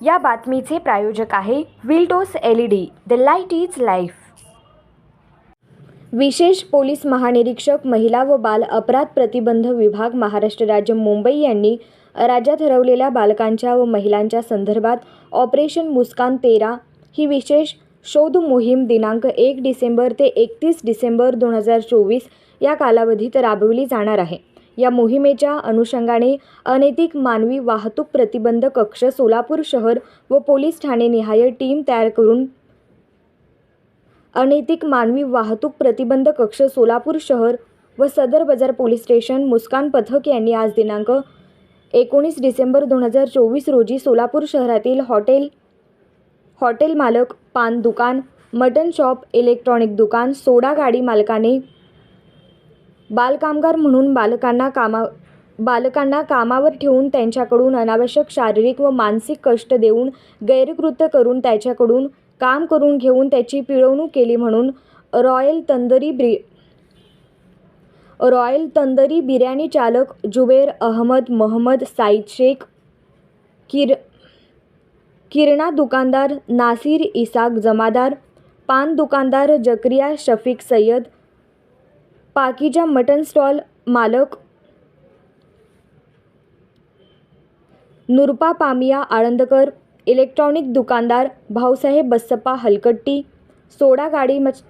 या बातमीचे प्रायोजक आहे विल्टोस L E D the light is life विशेष पोलीस महानिरीक्षक महिला व बाल अपराध प्रतिबंध विभाग महाराष्ट्र राज्य मुंबई यांनी राज्यात हरवलेल्या बालकांच्या व महिलांच्या संदर्भात ऑपरेशन मुस्कान तेरा ही विशेष शोध मोहीम दिनांक एक डिसेंबर ते एकतीस डिसेंबर दोन हजार चोवीस या कालावधीत राबवली जाणार आहे. या मोहिमेच्या अनुषंगाने अनैतिक मानवी वाहतूक प्रतिबंध कक्ष सोलापूर शहर व पोलीस ठाणे निहाय टीम तयार करून अनैतिक मानवी वाहतूक प्रतिबंध कक्ष सोलापूर शहर व सदर बाजार पोलीस स्टेशन मुस्कान पथक यांनी आज दिनांक एकोणीस डिसेंबर दोन हजार चोवीस रोजी सोलापूर शहरातील हॉटेल हॉटेल मालक पान दुकान मटन शॉप इलेक्ट्रॉनिक दुकान सोडा गाडी मालकाने बालकामगार म्हणून बालकांना कामा बालकांना कामावर ठेवून त्यांच्याकडून अनावश्यक शारीरिक व मानसिक कष्ट देऊन गैरकृत्य करून त्याच्याकडून काम करून घेऊन त्याची पिळवणूक केली म्हणून रॉयल तंदरी ब्रि रॉयल तंदरी बिर्याणी चालक जुबेर अहमद महमद साईद शेख किर किरणा दुकानदार नासिर इसाक जमादार पान दुकानदार जक्रिया शफीक सय्यद पाकीच्या मटन स्टॉल मालक नुरपा पामिया आळंदकर इलेक्ट्रॉनिक दुकानदार भाऊसाहेब बसप्पा हलकट्टी सोडा गाडी मच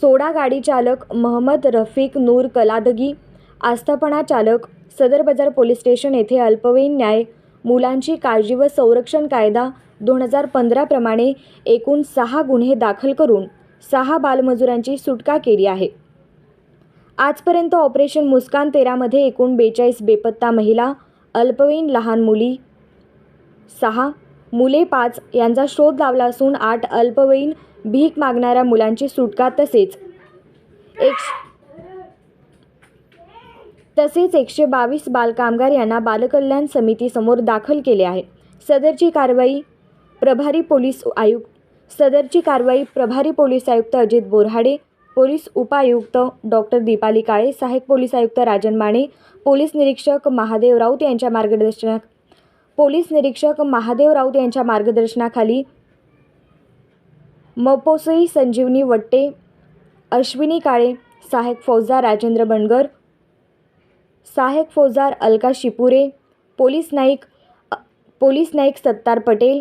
सोडा गाडी चालक महम्मद रफिक नूर कलादगी आस्थापना चालक सदर बाजार पोलीस स्टेशन येथे अल्पवयीन न्याय मुलांची काळजी व संरक्षण कायदा दोन हजार पंधराप्रमाणे एकूण सहा गुन्हे दाखल करून सहा बालमजुरांची सुटका केली आहे. आजपर्यंत ऑपरेशन मुस्कान तेरामध्ये एकूण बेचाळीस बेपत्ता महिला अल्पवयीन लहान मुली सहा मुले पाच यांचा शोध लावला असून आठ अल्पवयीन भीक मागणाऱ्या मुलांची सुटका तसेच एक तसेच एकशे बावीस बालकामगार यांना बालकल्याण समितीसमोर दाखल केले आहे. सदरची कारवाई प्रभारी पोलीस आयुक्त सदरची कारवाई प्रभारी पोलीस आयुक्त अजित बोरहाडे पोलीस उपायुक्त डॉक्टर दीपाली काळे सहाय्यक पोलीस आयुक्त राजन माने पोलीस निरीक्षक महादेव राऊत यांच्या मार्गदर्शना पोलीस निरीक्षक महादेव राऊत यांच्या मार्गदर्शनाखाली मपोसई संजीवनी वट्टे अश्विनी काळे सहाय्यक फौजदार राजेंद्र बनगर सहाय्यक फौजदार अलका शिपुरे पोलीस नाईक पोलीस नाईक सत्तार पटेल